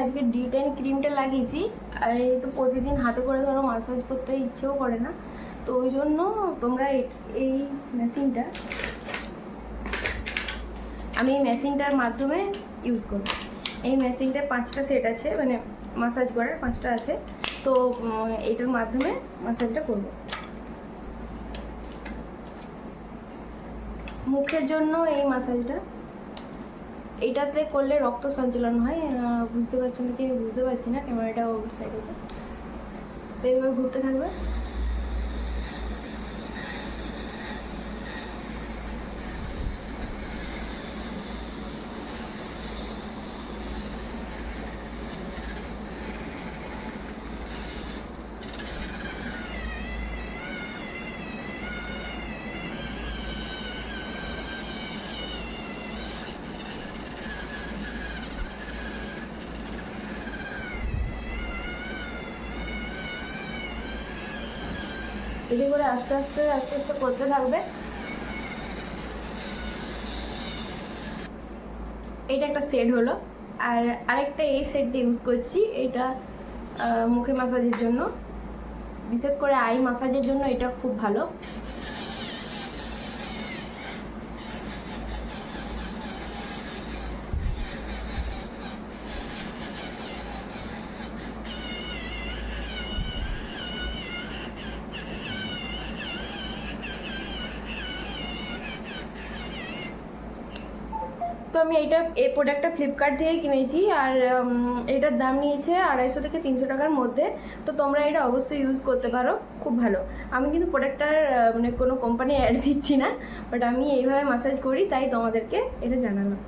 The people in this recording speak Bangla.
আজকে ডি টেন ক্রিমটা লাগিয়েছি। আর তো প্রতিদিন হাতে করে ধরো মাসাজ করতে ইচ্ছেও করে না। তো ওই জন্য তোমরা এই মেশিনটা আমি এই মেশিনটার মাধ্যমে ইউজ করব। এই মেশিনটার পাঁচটা সেট আছে মানে মাসাজ করার পাঁচটা আছে। তো উম, এইটার মাধ্যমে মাসাজটা করব। মুখের জন্য এই মাসাজটা এইটাতে করলে রক্ত সঞ্চালন হয় বুঝতে পারছেন কি? বুঝতে পারছি না ক্যামেরাটা ওর সাইড আছে। তো এইভাবে ঘুরতে থাকবে। এটি করে আস্তে আস্তে আস্তে আস্তে করতে থাকবে। এটা একটা সেট হলো। আর আরেকটা এই সেটটা ইউজ করছি, এটা মুখে মাসাজের জন্য। বিশেষ করে আই মাসাজের জন্য এটা খুব ভালো। তো আমি এইটা এই প্রোডাক্টটা ফ্লিপকার্ট থেকে কিনেছি আর এটার দাম নিয়েছে আড়াইশো থেকে তিনশো টাকার মধ্যে। তো তোমরা এটা অবশ্যই ইউজ করতে পারো, খুব ভালো। আমি কিন্তু প্রোডাক্টটার মানে কোনো কোম্পানি অ্যাড দিচ্ছি না বাট আমি এইভাবে মাসাজ করি, তাই তোমাদেরকে এটা জানালাম।